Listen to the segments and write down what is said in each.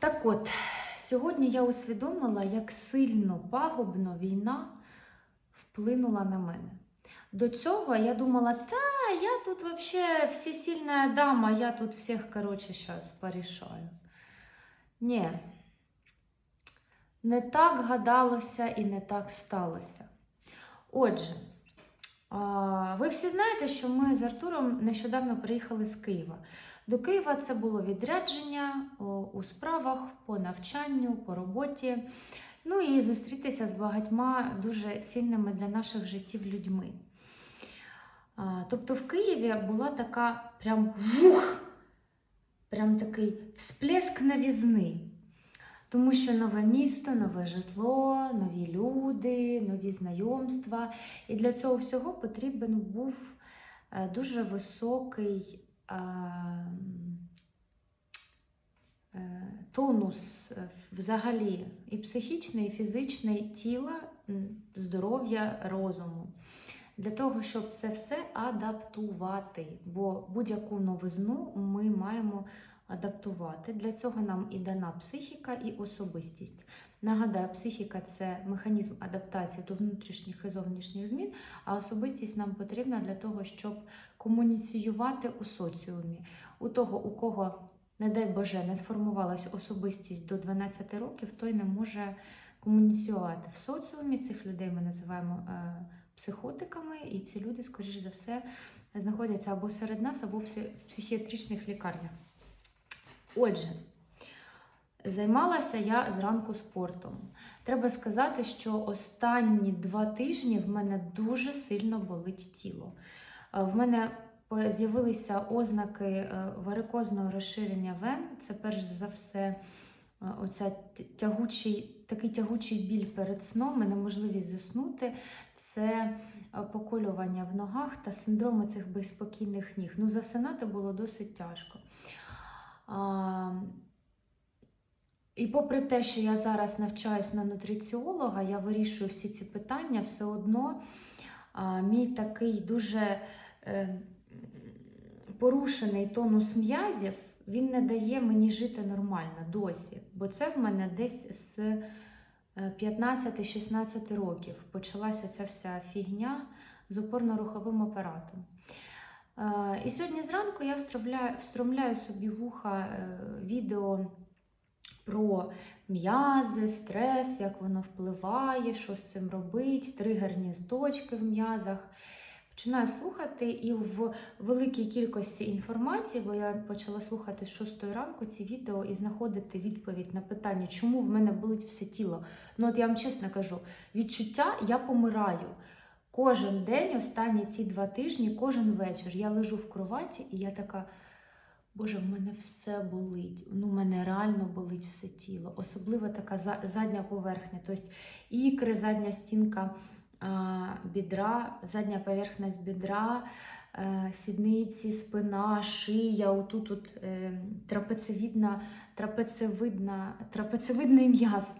Так от, сьогодні я усвідомила, як сильно пагубно війна вплинула на мене. До цього я думала, та я тут вообще всесильная дама, я тут всіх, короче, зараз порішаю. Ні, не так гадалося і не так сталося. Отже, ви всі знаєте, що ми з Артуром нещодавно приїхали з Києва. До Києва це було відрядження у справах по навчанню, по роботі. Ну і зустрітися з багатьма дуже цінними для наших життів людьми. Тобто в Києві була така прям вух, прям такий всплеск новізни. Тому що нове місто, нове житло, нові люди, нові знайомства. І для цього всього потрібен був е, дуже високий тонус е, взагалі і психічний, і фізичний тіла, здоров'я, розуму. Для того, щоб це все адаптувати. Бо будь-яку новизну ми маємо адаптувати. Для цього нам і дана психіка, і особистість. Нагадаю, психіка це механізм адаптації до внутрішніх і зовнішніх змін, а особистість нам потрібна для того, щоб комуніціювати у соціумі. У того, у кого, не дай Боже, не сформувалась особистість до 12 років, той не може комуніціювати в соціумі. Цих людей ми називаємо е, психотиками, і ці люди, скоріш за все, знаходяться або серед нас, або в психіатричних лікарнях. Отже, займалася я зранку спортом. Треба сказати, що останні два тижні в мене дуже сильно болить тіло. Е, В мене з'явилися ознаки е, варикозного розширення вен. Це перш за все е, оця тягучий, такий тягучий біль перед сном і неможливість заснути. Це поколювання в ногах та синдром цих безспокійних ніг. Ну, засинати було досить тяжко. І попри те, що я зараз навчаюсь на нутриціолога, я вирішую всі ці питання, все одно мій такий дуже е, порушений тонус м'язів, він не дає мені жити нормально досі. Бо це в мене десь з е, 15-16 років почалася ця вся фігня з опорно-руховим апаратом. Е, І сьогодні зранку я встромляю, встромляю собі вуха е, відео про м'язи, стрес, як воно впливає, що з цим робить, тригерні точки в м'язах. Починаю слухати і в великій кількості інформації, бо я почала слухати з 6 ранку ці відео і знаходити відповідь на питання, чому в мене болить все тіло. Ну, от я вам чесно кажу, відчуття я помираю. Кожен день, останні ці два тижні, кожен вечір я лежу в кроваті, і я така. Боже, в мене все болить. Ну, в мене реально болить все тіло. Особливо така задня поверхня, тобто ікри, задня стінка а, бідра, задня поверхність бідра, е, сідниці, спина, шия, отут тут е, трапецевидна, трапецевидна, трапецевидний м'яз.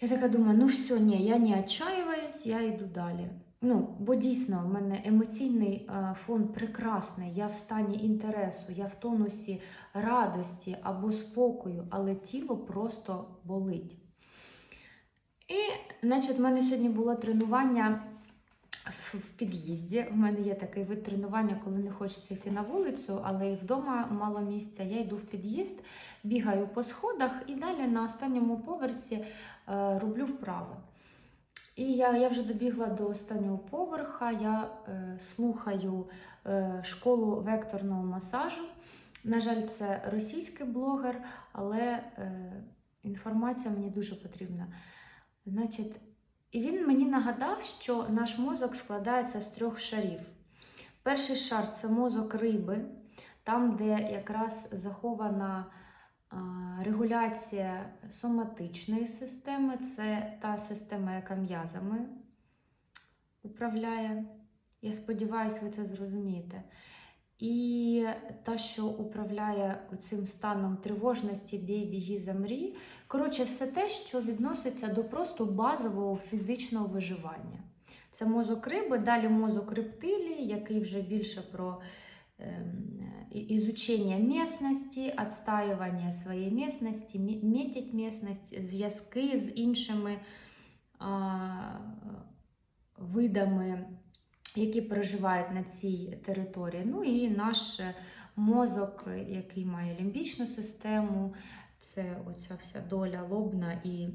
Я така думаю, ну все, ні, я не отчаиваюсь, я йду далі. Ну, бо дійсно в мене емоційний е, фон прекрасний, я в стані інтересу, я в тонусі радості або спокою, але тіло просто болить. І, значить, в мене сьогодні було тренування в, під'їзді. В мене є такий вид тренування, коли не хочеться йти на вулицю, але і вдома мало місця. Я йду в під'їзд, бігаю по сходах і далі на останньому поверсі е, роблю вправи. І я, я вже добігла до останнього поверха, я е, слухаю е, школу векторного масажу. На жаль, це російський блогер, але е, інформація мені дуже потрібна. Значить, і він мені нагадав, що наш мозок складається з трьох шарів. Перший шар це мозок риби, там, де якраз захована регуляція соматичної системи, це та система, яка м'язами управляє. Я сподіваюся, ви це зрозумієте. І та, що управляє цим станом тривожності, бій, біги, замрі. Коротше, все те, що відноситься до просто базового фізичного виживання. Це мозок риби, далі мозок рептилії, який вже більше про эм, и- изучение местности, отстаивание своей местности, ме- зв'язки з іншими а, видами, які проживають на цій території. Ну і наш е, мозок, е, який має лімбічну систему, це оця вся доля лобна і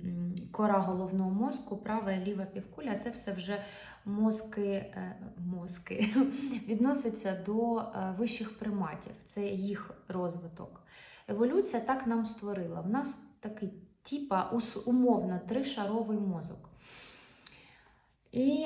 кора головного мозку, права і ліва півкуля. Це все вже мозки, е, мозки відноситься до вищих приматів. Це їх розвиток. Еволюція так нам створила. В нас такий типа умовно тришаровий мозок. І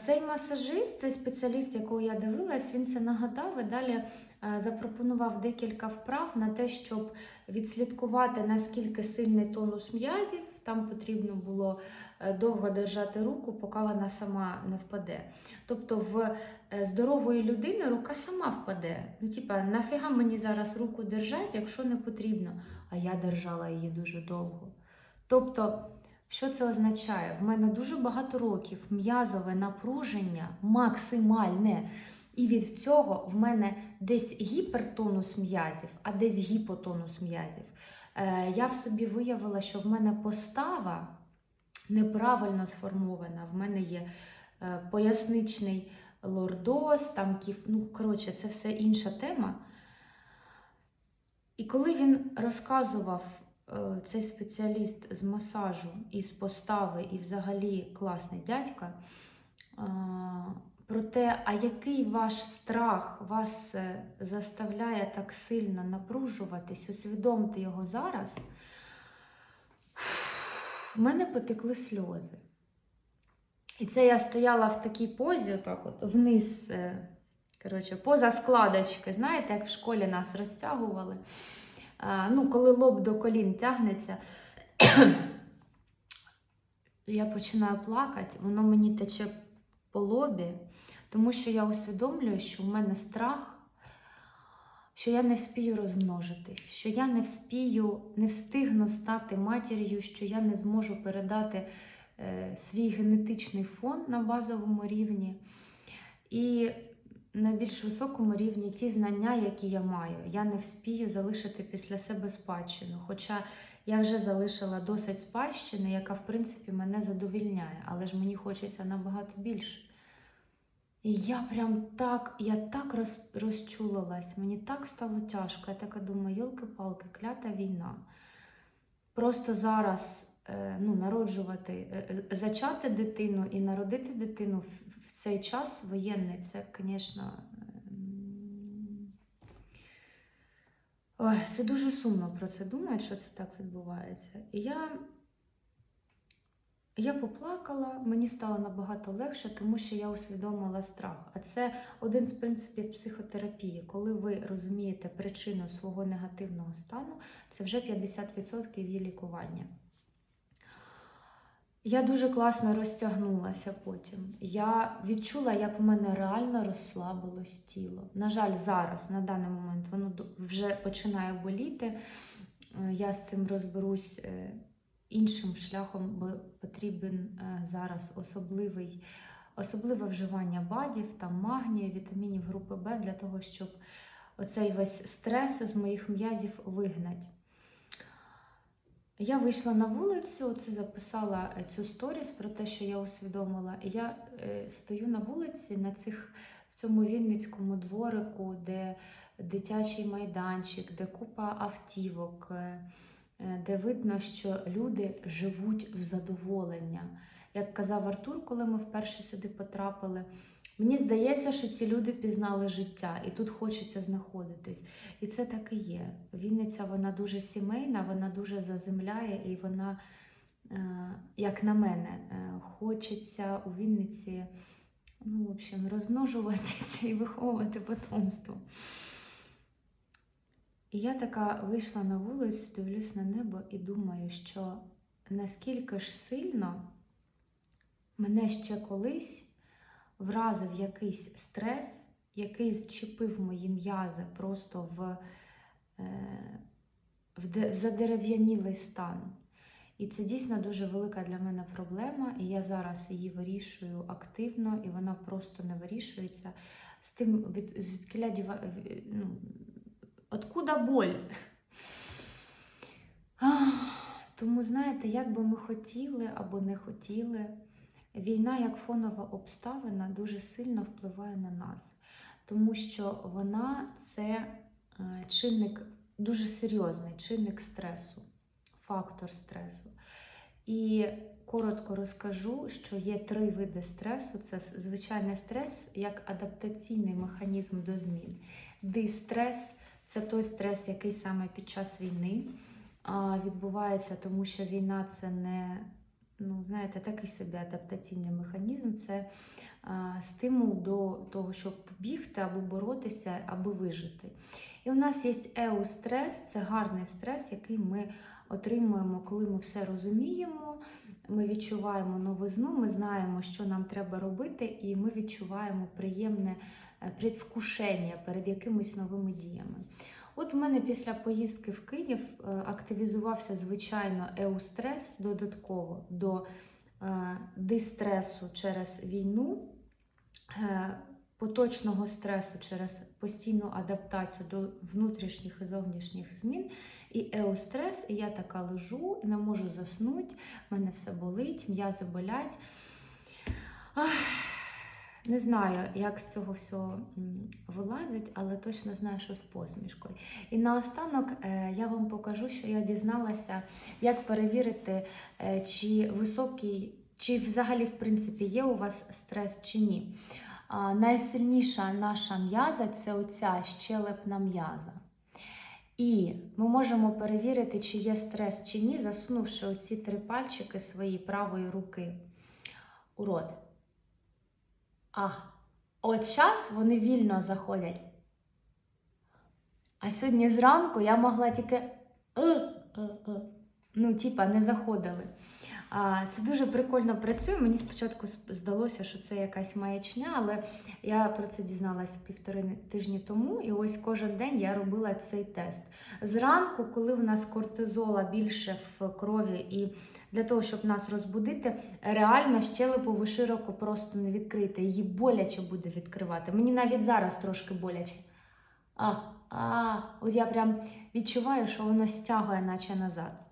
цей масажист, цей спеціаліст, якого я дивилась, він це нагадав і далі е, запропонував декілька вправ на те, щоб відслідкувати, наскільки сильний тонус м'язів. Там потрібно було е, довго держати руку, поки вона сама не впаде. Тобто в е, здорової людини рука сама впаде. Ну, типа, нафіга мені зараз руку держать, якщо не потрібно. А я держала її дуже довго. Тобто, що це означає? В мене дуже багато років м'язове напруження максимальне. І від цього в мене десь гіпертонус м'язів, а десь гіпотонус м'язів. Е, я в собі виявила, що в мене постава неправильно сформована. В мене є е, поясничний лордоз, там кіф... ну, коротше, це все інша тема. І коли він розказував цей спеціаліст з масажу і з постави, і взагалі класний дядька, е, про те, а який ваш страх вас е, заставляє так сильно напружуватись, усвідомте його зараз, в мене потекли сльози. І це я стояла в такій позі, отак от, вниз, е, коротше, поза складочки. Знаєте, як в школі нас розтягували. Ну, коли лоб до колін тягнеться, я починаю плакати, воно мені тече по лобі, тому що я усвідомлюю, що в мене страх, що я не вспію розмножитись, що я не вспію, не встигну стати матір'ю, що я не зможу передати е, свій генетичний фон на базовому рівні. І на більш високому рівні ті знання, які я маю. Я не вспію залишити після себе спадщину. Хоча я вже залишила досить спадщини, яка, в принципі, мене задовільняє, але ж мені хочеться набагато більше. І я прям так, я так роз, розчулилась, мені так стало тяжко. Я така думаю, йолки-палки, клята війна. Просто зараз ну, народжувати, е, е, зачати дитину і народити дитину в, цей час воєнний, це, звісно, ем, це дуже сумно про це думати, що це так відбувається. І я я поплакала, мені стало набагато легше, тому що я усвідомила страх. А це один з принципів психотерапії. Коли ви розумієте причину свого негативного стану, це вже 50% її лікування. Я дуже класно розтягнулася потім. Я відчула, як в мене реально розслабилось тіло. На жаль, зараз, на даний момент, воно вже починає боліти. Е, Я з цим розберусь е, іншим шляхом, бо потрібен е, зараз особливий, особливе вживання бадів, там магнію, вітамінів групи Б для того, щоб оцей весь стрес з моїх м'язів вигнати. Я вийшла на вулицю, це записала е, цю сторіс про те, що я усвідомила. Я е, стою на вулиці на цих в цьому Вінницькому дворику, де дитячий майданчик, де купа автівок, е, е, де видно, що люди живуть в задоволення. Як казав Артур, коли ми вперше сюди потрапили, мені здається, що ці люди пізнали життя, і тут хочеться знаходитись. І це так і є. Вінниця вона дуже сімейна, вона дуже заземляє, і вона, е, як на мене, е, хочеться у Вінниці ну, в общем, розмножуватися і виховувати потомство. І я така вийшла на вулицю, дивлюсь на небо і думаю, що наскільки ж сильно мене ще колись вразив якийсь стрес, який зчепив мої м'язи просто в, е, в задерев'янілий стан. І це дійсно дуже велика для мене проблема, і я зараз її вирішую активно, і вона просто не вирішується. З тим, від, звідкиля діва, ну, откуда боль? Тому, знаєте, як би ми хотіли або не хотіли, війна як фонова обставина дуже сильно впливає на нас, тому що вона це е, чинник дуже серйозний, чинник стресу, фактор стресу. І коротко розкажу, що є три види стресу: це звичайний стрес як адаптаційний механізм до змін. Дистрес це той стрес, який саме під час війни відбувається, тому що війна це не, ну, знаєте, такий собі адаптаційний механізм, це а, стимул до того, щоб побігти або боротися, аби вижити. І у нас є еустрес, це гарний стрес, який ми отримуємо, коли ми все розуміємо. Ми відчуваємо новизну, ми знаємо, що нам треба робити, і ми відчуваємо приємне е, предвкушення перед якимись новими діями. От у мене після поїздки в Київ е, активізувався звичайно еустрес додатково до е, дистресу через війну, е, поточного стресу через постійну адаптацію до внутрішніх і зовнішніх змін. І еустрес, і я така лежу, не можу заснути, мене все болить, м'язи болять. Ах. Не знаю, як з цього всього вилазить, але точно знаю, що з посмішкою. І наостанок е, я вам покажу, що я дізналася, як перевірити, е, чи високий, чи взагалі, в принципі, є у вас стрес чи ні. Найсильніша наша м'яза це оця щелепна м'яза. І ми можемо перевірити, чи є стрес чи ні, засунувши оці три пальчики своєї правої руки у рот. А от зараз вони вільно заходять. А сьогодні зранку я могла тільки «Е, е, е». ну, типа, не заходили. Це дуже прикольно працює. Мені спочатку здалося, що це якась маячня, але я про це дізналась півтори тижні тому, і ось кожен день я робила цей тест. Зранку, коли в нас кортизола більше в крові, і для того, щоб нас розбудити, реально щелепу ви широко просто не відкрите. Її боляче буде відкривати. Мені навіть зараз трошки боляче. А, а, От я прям відчуваю, що воно стягує, наче назад.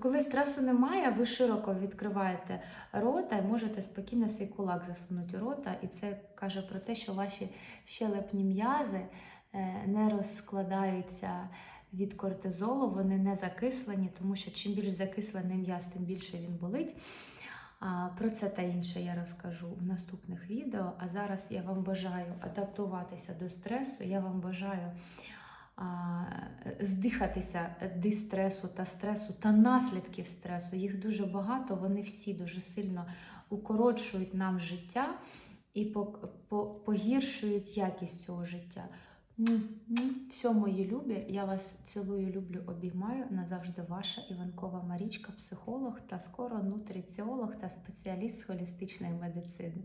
Коли стресу немає, ви широко відкриваєте рота і можете спокійно свій кулак засунути у рота. І це каже про те, що ваші щелепні м'язи е, не розкладаються від кортизолу, вони не закислені, тому що чим більш закислений м'яз, тим більше він болить. Про це та інше я розкажу в наступних відео. А зараз я вам бажаю адаптуватися до стресу. Я вам бажаю здихатися дистресу та стресу та наслідків стресу. Їх дуже багато, вони всі дуже сильно укорочують нам життя і погіршують якість цього життя. Все, мої любі, я вас цілую, люблю, обіймаю. Назавжди ваша Іванкова Марічка, психолог та скоро нутриціолог та спеціаліст з холістичної медицини.